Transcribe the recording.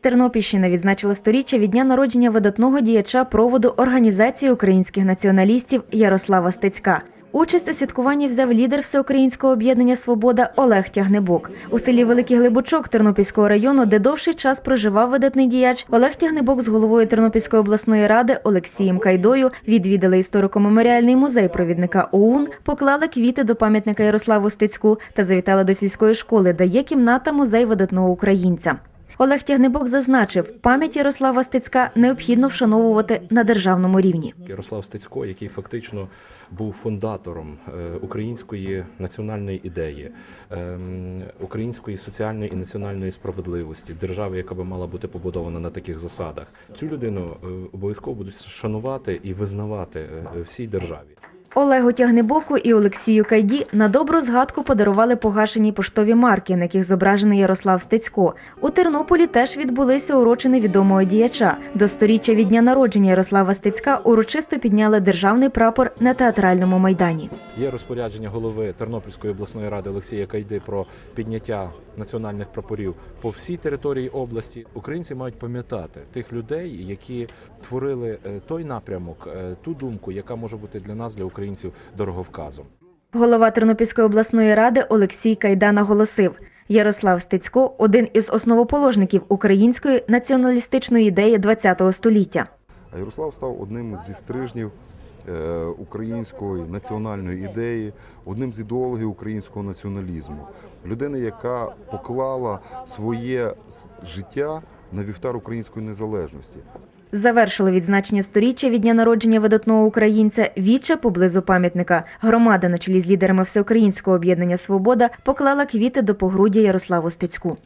Тернопільщина відзначила сторіччя від дня народження видатного діяча проводу організації українських націоналістів Ярослава Стецька. Участь у святкуванні взяв лідер всеукраїнського об'єднання Свобода Олег Тягнебок. У селі Великий Глибочок Тернопільського району, де довший час проживав видатний діяч, Олег Тягнебок з головою Тернопільської обласної ради Олексієм Кайдою відвідали історико-меморіальний музей провідника ОУН, поклали квіти до пам'ятника Ярославу Стецьку та завітали до сільської школи, де є кімната музей видатного українця. Олег Тягнебок зазначив, пам'ять Ярослава Стецька необхідно вшановувати на державному рівні. Ярослав Стецько, який фактично був фундатором е, української національної ідеї, ем, української соціальної і національної справедливості, держави, яка би мала бути побудована на таких засадах. Цю людину е, обов'язково будуть шанувати і визнавати е, всій державі. Олегу Тягнебоку і Олексію Кайді на добру згадку подарували погашені поштові марки, на яких зображений Ярослав Стецько. У Тернополі теж відбулися урочини відомого діяча. До сторіччя від дня народження Ярослава Стецька урочисто підняли державний прапор на театральному майдані. Є розпорядження голови Тернопільської обласної ради Олексія Кайди про підняття національних прапорів по всій території області. Українці мають пам'ятати тих людей, які творили е, той напрямок, е, ту думку, яка може бути для нас, для українців, дороговказом. Голова Тернопільської обласної ради Олексій Кайда наголосив. Ярослав Стецько – один із основоположників української націоналістичної ідеї ХХ століття. А Ярослав став одним зі стрижнів е, української національної ідеї, одним з ідеологів українського націоналізму. Людина, яка поклала своє життя на вівтар української незалежності. Завершили відзначення сторіччя від дня народження видатного українця віче поблизу пам'ятника. Громада на чолі з лідерами всеукраїнського об'єднання Свобода поклала квіти до погруддя Ярославу Стецьку.